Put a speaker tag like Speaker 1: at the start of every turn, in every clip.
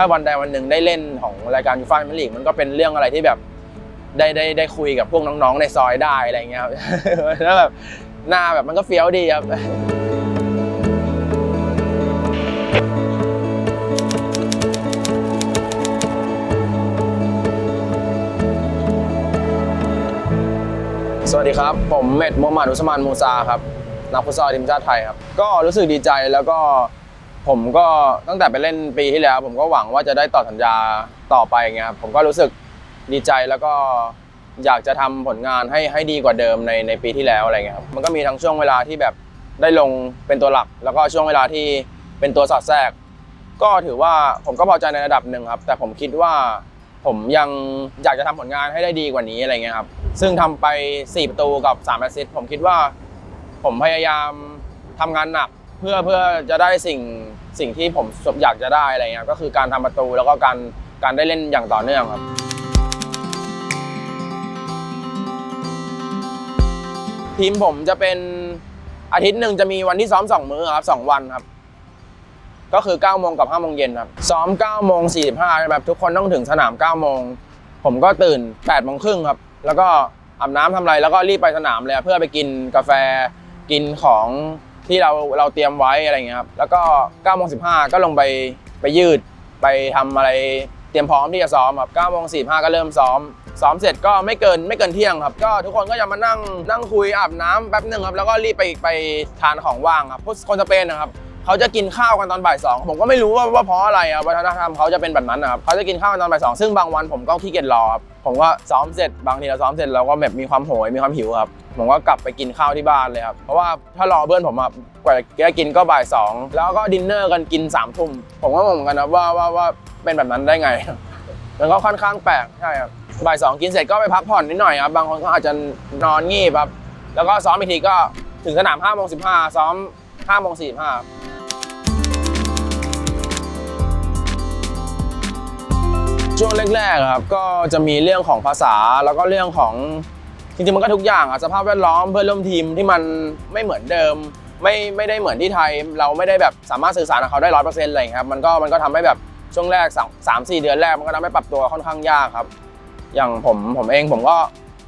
Speaker 1: ถ้าวันใดวันหนึ่งได้เล่นของรายการยูฟ่าแชมเปี้ยนลีกมันก็เป็นเรื่องอะไรที่แบบได้ได้ได้คุยกับพวกน้องๆในซอยได้อะไรเงี้ยครับแล้วแบบหน้าแบบมันก็เฟี้ยวดีครับสวัสดีครับ ผมเมดมูฮัมหมัดอุสมานมูซาครับ นักฟุตซอลทีมชาติไทยครับ ก็รู้สึกดีใจแล้วก็ ผมก็ตั้งแต่ไปเล่นปีที่แล้ว ผมก็หวังว่าจะได้ต่อสัญญาต่อไปเงี้ยผมก็รู้สึกดีใจแล้วก็อยากจะทำผลงานให้ให้ดีกว่าเดิมในในปีที่แล้วอะไรเงี้ยครับมันก็มีทั้งช่วงเวลาที่แบบได้ลงเป็นตัวหลัก แล้วก็ช่วงเวลาที่เป็นตัวสอดแทรก ก็ถือว่าผมก็พอใจในระดับหนึ่งครับ แต่ผมคิดว่าผมยังอยากจะทำผลงานให้ได้ดีกว่านี้อะไรเงี้ยครับซึ่งทำไป4ประตูกับ3แอสซิสต์ผมคิดว่า ผมพยายามทำงานหนัก เพื่อเพื่อจะได้สิ่งสิ่งที่ผมอยากจะได้อะไรเงี้ยก็คือการทำประตูแล้วก็การการได้เล่นอย่างต่อเนื่องครับ ทีมผมจะเป็นอาทิตย์หนึ่งจะมีวันที่ซ้อมสองมื้อครับสองวันครับ ก็คือ9โมงกับ5โมงเย็นครับซ้อม9โมง45แบบทุกคนต้องถึงสนาม9โมงผมก็ตื่น8โมงครึ่งครับแล้วก็อาบน้ำทำอะไรแล้วก็รีบไปสนามเลยเพื่อไปกินกาแฟกินของ ที่เราเราเตรียมไว้อะไรเงี้ยครับแล้วก็9โมง15ก็ลงไปไปยืดไปทำอะไรเตรียมพร้อมที่จะซ้อมครับ9โมง45ก็เริ่มซ้อม ซ้อมเสร็จก็ไม่เกินไม่เกินเที่ยงครับ ก็ทุกคนก็จะมานั่งนั่งคุยอาบน้ำแป๊บหนึ่งครับแล้วก็รีบไปไปทานของว่างครับพวกคนสเปนนะครับเขาจะกินข้าวกันตอนบ่ายสองผมก็ไม่รู้ว่าว่าเพราะอะไรอะวัฒนธรรมเขาจะเป็นแบบนั้นนะครับเขาจะกินข้าวกันตอนบ่ายสองซึ่งบางวันผมก็ขี้เกียจรอครับผมก็ซ้อมเสร็จบางทีเราซ้อมเสร็จเราก็แบบมีความโหยมีความหิวครับ ผมก็กลับไปกินข้าวที่บ้านเลยครับ เพราะว่าถ้ารอเพื่อนผมอะกว่าจะกินก็บ่ายสองแล้วก็ดินเนอร์กันกินสามทุ่มผมก็งงเหมือนกันนะว่าว่าว่าเป็นแบบนั้นได้ไง มันก็ค่อนข้างแปลกใช่ครับบ่ายสองกินเสร็จก็ไปพักผ่อนนิดหน่อยครับบางคนก็อาจจะนอนงีบครับแล้วก็ซ้อมอีกทีก็ถึงสนาม5้าโมงสิบห้าซ้อม5้าโมงสี่ห้าช่วงแรกๆครับก็จะมีเรื่องของภาษาแล้วก็เรื่องของ จริงๆมันก็ทุกอย่างอะสภาพแวดล้อมเพื่อนร่วมทีมที่มันไม่เหมือนเดิม ไม่ไม่ได้เหมือนที่ไทย เราไม่ได้แบบสามารถสื่อสารกับเขาได้ร้อยเปอร์เซ็นต์อะไรอย่างเงี้ยครับมันก็มันก็ทำให้แบบช่วงแรกสามสามสี่เดือนแรกมันก็ทำให้ปรับตัวค่อนข้างยากครับ อย่างผมผมเองผมก็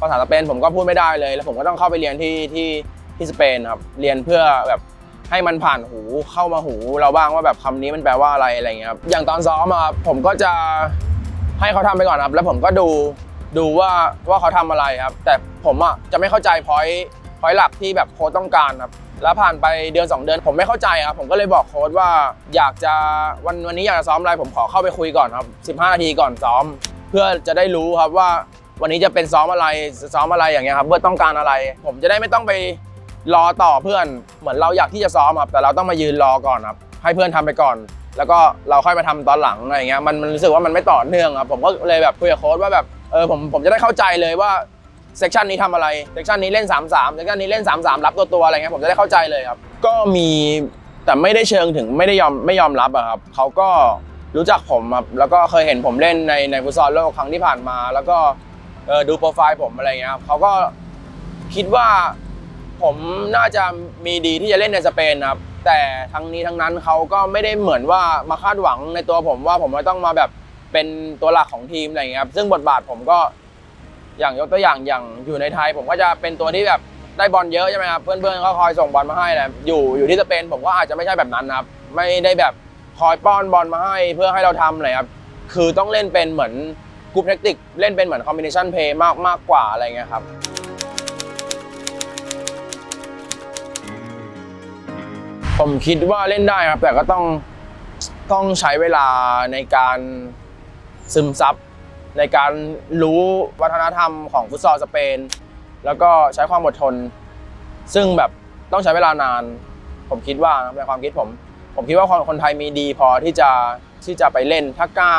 Speaker 1: ภาษาสเปนผมก็พูดไม่ได้เลย แล้วผมก็ต้องเข้าไปเรียนที่ที่ที่สเปนครับเรียนเพื่อแบบให้มันผ่านหูเข้ามาหูเราบ้างว่าแบบคำนี้มันแปลว่าอะไรอะไรอย่างเงี้ยครับอย่างตอนซ้อมอะครับผมก็จะให้เขาทำไปก่อนครับ แล้วผมก็ดู ดูว่าว่าเขาทำอะไรครับ แต่ผมอะจะไม่เข้าใจพอยพอยหลักที่แบบโค้ชต้องการครับแล้วผ่านไปเดือน 2 เดือนผมไม่เข้าใจครับผมก็เลยบอกโค้ชว่าอยากจะวันวันนี้อยากจะซ้อมอะไรผมขอเข้าไปคุยก่อนครับ 15 นาทีก่อนซ้อม เพื่อจะได้รู้ครับว่าวันนี้จะเป็นซ้อมอะไรซ้อมอะไรอย่างเงี้ยครับเพื่อต้องการอะไร ผมจะได้ไม่ต้องไปรอต่อเพื่อนเหมือนเราอยากที่จะซ้อมครับ แต่เราต้องมายืนรอก่อนครับ ให้เพื่อนทำไปก่อน แล้วก็เราค่อยมาทำตอนหลังอะไรอย่างเงี้ยมันมันรู้สึกว่ามันไม่ต่อเนื่องครับผมก็เลยแบบคุยกับโค้ชว่าแบบ เออผมผมจะได้เข้าใจเลยว่าเซกชันนี้ทำอะไรเซกชันนี้เล่น 3 3เซกชันนี้เล่น 3 3 รับตัวตัวอะไรเงี้ยผมจะได้เข้าใจเลยครับ ก็มีแต่ไม่ได้เชิงถึงไม่ได้ยอมไม่ยอมรับอะครับเขาก็รู้จักผมครับแล้วก็เคยเห็นผมเล่นในในฟุตซอลโลกครั้งที่ผ่านมา แล้วก็เออดูโปรไฟล์ผมอะไรเงี้ยครับเขาก็คิดว่าผมน่าจะมีดีที่จะเล่นในสเปนครับแต่ทั้งนี้ทั้งนั้นเขาก็ไม่ได้เหมือนว่ามาคาดหวังในตัวผมว่าผมจะต้องมาแบบ เป็นตัวหลักของทีมอะไรอย่างเงี้ยครับซึ่งบทบาทผมก็อย่างยกตัวอย่างอย่างอยู่ในไทย ผมก็จะเป็นตัวที่แบบได้บอลเยอะใช่ไหมครับเพื่อนๆก็คอยส่งบอลมาให้แหละอยู่อยู่ที่สเปนผมก็อาจจะไม่ใช่แบบนั้นนะครับไม่ได้แบบคอยป้อนบอลมาให้เพื่อให้เราทำอะไรครับคือต้องเล่นเป็นเหมือนกรุ๊ปแทคติกเล่นเป็นเหมือนคอมบิเนชันเพย์มากมากกว่าอะไรเงี้ยครับผมคิดว่าเล่นได้ครับแต่ก็ต้องต้องใช้เวลาในการ ซึมซับในการรู้วัฒนธรรมของฟุตซอลสเปน แล้วก็ใช้ความอดทน ซึ่งแบบต้องใช้เวลานาน ผมคิดว่าในความคิดผม ผมคิดว่าคนคนไทยมีดีพอที่จะที่จะไปเล่นถ้ากล้า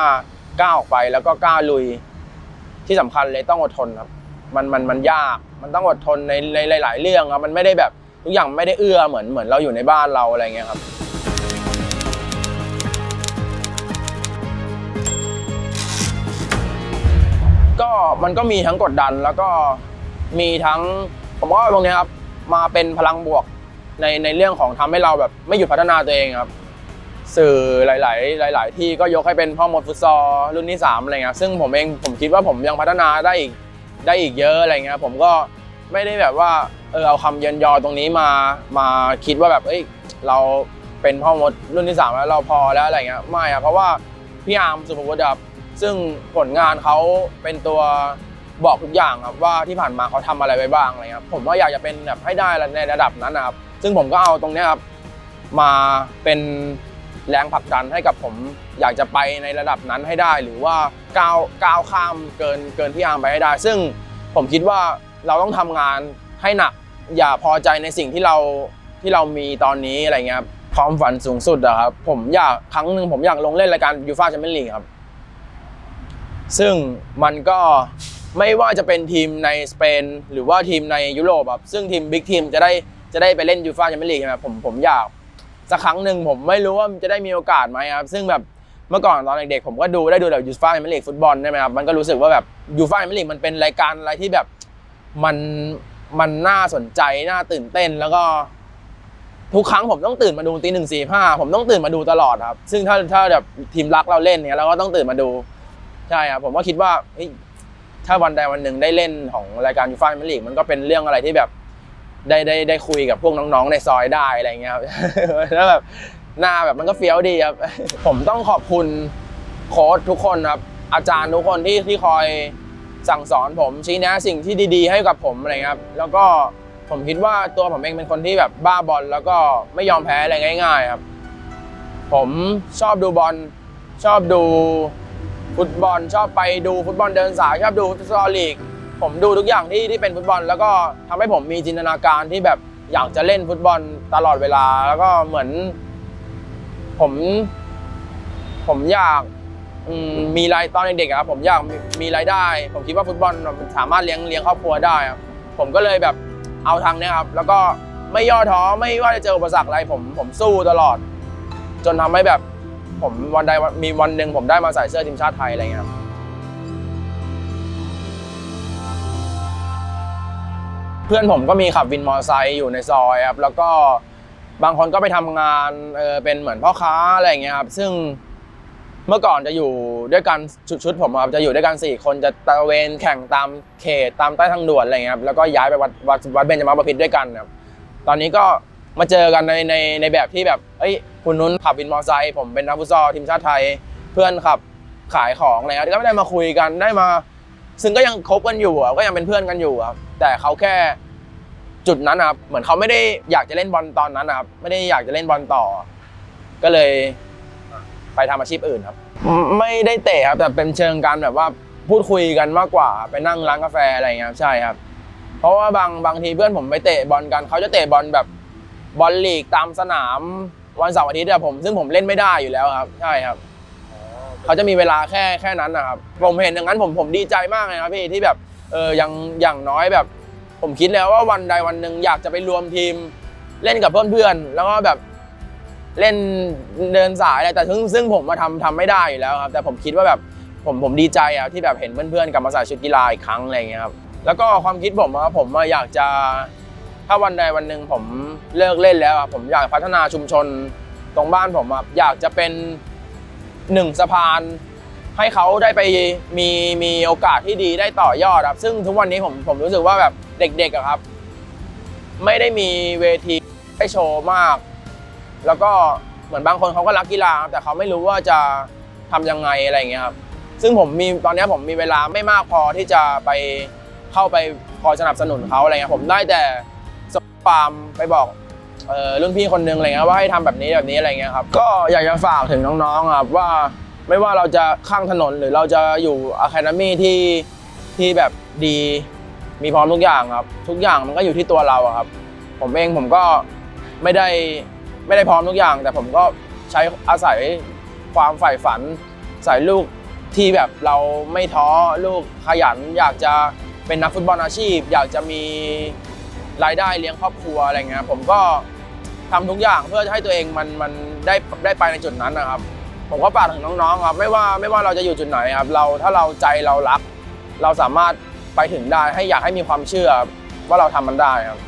Speaker 1: กล้าออกไปแล้วก็กล้าลุย ที่สำคัญเลยต้องอดทนครับ มันมันมันยากมันต้องอดทนในในหลาย ๆ เรื่องครับมันไม่ได้แบบทุกอย่างไม่ได้เอื้อเหมือนเหมือนเราอยู่ในบ้านเราอะไรเงี้ยครับ มันก็มีทั้งกดดัน แล้วก็มีทั้งผมว่าตรงนี้ครับมาเป็นพลังบวกในในเรื่องของทำให้เราแบบไม่หยุดพัฒนาตัวเองครับ สื่อหลาย ๆ หลาย ๆ ที่ก็ยกให้เป็นพ่อมดฟุตซอลรุ่นที่3อะไรเงี้ยซึ่งผมเองผมคิดว่าผมยังพัฒนาได้อีกได้อีกเยอะอะไรเงี้ยผมก็ไม่ได้แบบว่าเออเอาคำเยินยอตรงนี้มามาคิดว่าแบบเอ้ยเราเป็นพ่อมดรุ่นที่3แล้วเราพอแล้วอะไรเงี้ยไม่อะเพราะว่าพี่อาร์มสุภวุฒิครับ ซึ่งผลงานเขาเป็นตัวบอกทุกอย่างครับว่าที่ผ่านมาเขาทำอะไรไปบ้างอะไรเงี้ยผมว่าอยากจะเป็นแบบให้ได้ในระดับนั้นนะครับ ซึ่งผมก็เอาตรงนี้ครับมาเป็นแรงผลักดันให้กับผมอยากจะไปในระดับนั้นให้ได้ หรือว่าก้าวก้าวข้ามเกินเกินพี่อาร์มไปให้ได้ ซึ่งผมคิดว่าเราต้องทำงานให้หนัก อย่าพอใจในสิ่งที่เราที่เรามีตอนนี้อะไรเงี้ยครับความฝันสูงสุดอะครับผมอยากครั้งหนึ่งผมอยากลงเล่นรายการยูฟ่าแชมเปี้ยนลีกครับ ซึ่งมันก็ไม่ว่าจะเป็นทีมในสเปนหรือว่าทีมในยุโรปครับซึ่งทีมบิ๊กทีมจะได้จะได้ไปเล่นยูฟ่าแชมเปี้ยนลีกใช่ไหมผมผมอยากสักครั้งหนึ่งผมไม่รู้ว่าจะได้มีโอกาสไหมครับซึ่งแบบเมื่อก่อนตอนเด็กๆผมก็ดูได้ดูแบบยูฟ่าแชมเปี้ยนลีกฟุตบอลใช่ไหมครับมันก็รู้สึกว่าแบบยูฟ่าแชมเปี้ยนลีกมันเป็นรายการอะไรที่แบบมันมันน่าสนใจน่าตื่นเต้นแล้วก็ทุกครั้งผมต้องตื่นมาดูตีหนึ่งสี่ห้าผมต้องตื่นมาดูตลอดครับ ซึ่งถ้าถ้าแบบทีมรักเราเล่นเนี่ยเราก็ต้องตื่นมาดู ใช่ครับผมก็คิดว่าถ้าวันใดวันหนึ่งได้เล่นของรายการยูฟ่าแชมเปี้ยนลีกมันก็เป็นเรื่องอะไรที่แบบได้ได้ได้คุยกับพวกน้องๆในซอยได้อะไรเงี้ยครับแล้วแบบหน้าแบบมันก็เฟี้ยวดีครับ ผมต้องขอบคุณโค้ชทุกคนครับ อาจารย์ทุกคนที่ที่คอยสั่งสอนผมชี้แนะสิ่งที่ดีๆ ให้กับผมอะไรเงี้ยครับ แล้วก็ผมคิดว่าตัวผมเองเป็นคนที่แบบบ้าบอลแล้วก็ไม่ยอมแพ้อะไรง่าย ๆ ครับ ผมชอบดูบอลชอบดู ฟุตบอลชอบไปดูฟุตบอลเดินสายชอบดูฟุตซอลลีก ผมดูทุกอย่างที่ที่เป็นฟุตบอล แล้วก็ทำให้ผมมีจินตนาการที่แบบอยากจะเล่นฟุตบอลตลอดเวลา แล้วก็เหมือน ผม ผมอยากมมีรายตอนเด็กๆครับผมอยากมีมีรายได้ ผมคิดว่าฟุตบอลมันสามารถเลี้ยงเลี้ยงครอบครัวได้ครับผมก็เลยแบบเอาทางเนี้ยครับ แล้วก็ไม่ย่อท้อไม่ว่าจะเจออุปสรรคอะไรผมผมสู้ตลอด จนทำให้แบบ ผมวันใดมีวันหนึ่งผมได้มาใส่เสื้อทีมชาติไทยอะไรเงี้ยครับเพื่อนผมก็มีขับวินมอเตอร์ไซค์อยู่ในซอยครับแล้วก็บางคนก็ไปทำงานเออเป็นเหมือนพ่อค้าอะไรเงี้ยครับซึ่งเมื่อก่อนจะอยู่ด้วยกันชุดชุดผมครับจะอยู่ด้วยกันสี่คนจะตะเวนแข่งตามเขตตามใต้ทางด่วนอะไรเงี้ยครับแล้วก็ย้ายไปวัดวัดวัดเบญจมาบพิตรด้วยกันครับตอนนี้ก็ มาเจอกันในในในแบบที่แบบเอ้ยคุณนุ้นขับวินมอเตอร์ไซค์ผมเป็นนักฟุตซอลทีมชาติไทย เพื่อนขับขายของอะไรเงี้ยก็ไม่ได้มาคุยกันได้มา ซึ่งก็ยังคบกันอยู่ก็ยังเป็นเพื่อนกันอยู่ครับแต่เขาแค่จุดนั้นครับเหมือนเขาไม่ได้อยากจะเล่นบอลตอนนั้นครับไม่ได้อยากจะเล่นบอลต่อ ก็เลยไปทำอาชีพอื่นครับ ไม่ได้เตะครับแต่เป็นเชิงการแบบว่าพูดคุยกันมากกว่าไปนั่งร้านกาแฟอะไรเงี้ยใช่ครับ เพราะว่าบางบางทีเพื่อนผมไปเตะบอลกันเขาจะเตะบอลแบบ บอลลีกตามสนามวันเสาร์อาทิตย์อะผมซึ่งผมเล่นไม่ได้อยู่แล้วครับใช่ครับเขาจะมีเวลาแค่แค่นั้นนะครับผมเห็นอย่างนั้นผมผมดีใจมากเลยครับพี่ที่แบบเออย่างอย่างน้อยแบบ ผมคิดแล้วว่าวันใดวันหนึ่งอยากจะไปรวมทีมเล่นกับเพื่อนๆแล้วก็แบบเล่นเดินสายอะไรแต่ซึ่งซึ่งผมมาทำทำไม่ได้อยู่แล้วครับ แต่ผมคิดว่าแบบผมผมดีใจอะที่แบบเห็นเพื่อนๆกลับมาใส่ชุดกีฬาอีกครั้งอะไรอย่างเงี้ยครับแล้วก็ความคิดผมอะผมอยากจะ ถ้าวันใดวันหนึ่งผมเลิกเล่นแล้วอะผมอยากพัฒนาชุมชนตรงบ้านผมอะอยากจะเป็นหนึ่งสะพาน ให้เขาได้ไปมีมีโอกาสที่ดีได้ต่อยอดครับ ซึ่งทุกวันนี้ผมผมรู้สึกว่าแบบเด็กๆอะครับ ไม่ได้มีเวทีให้โชว์มาก แล้วก็เหมือนบางคนเขาก็รักกีฬาครับแต่เขาไม่รู้ว่าจะทำยังไงอะไรอย่างเงี้ยครับซึ่งผมมีตอนนี้ผมมีเวลาไม่มากพอที่จะไปเข้าไปคอยสนับสนุนเขาอะไรเงี้ยผมได้แต่ สปามไปบอกรุ่นพี่คนนึงอะไรเงี้ยว่าให้ทำแบบนี้แบบนี้อะไรเงี้ยครับก็อยากจะฝากถึงน้องๆครับว่าไม่ว่าเราจะข้างถนนหรือเราจะอยู่อะคาเดมี่ที่ที่แบบดีมีพร้อมทุกอย่างครับ ทุกอย่างมันก็อยู่ที่ตัวเราครับ ผมเองผมก็ไม่ได้ไม่ได้พร้อมทุกอย่าง แต่ผมก็ใช้อาศัยความใฝ่ฝันใส่ลูกที่แบบเราไม่ท้อลูกขยัน อยากจะเป็นนักฟุตบอลอาชีพ อยากจะมี รายได้เลี้ยงครอบครัวอะไรเงี้ยผมก็ทำทุกอย่างเพื่อให้ตัวเองมันมันได้ได้ไปในจุดนั้นนะครับ ผมก็ฝากถึงน้องๆครับไม่ว่าไม่ว่าเราจะอยู่จุดไหนครับเราถ้าเราใจเรารัก เราสามารถไปถึงได้ให้อยากให้มีความเชื่อว่าเราทำมันได้ครับ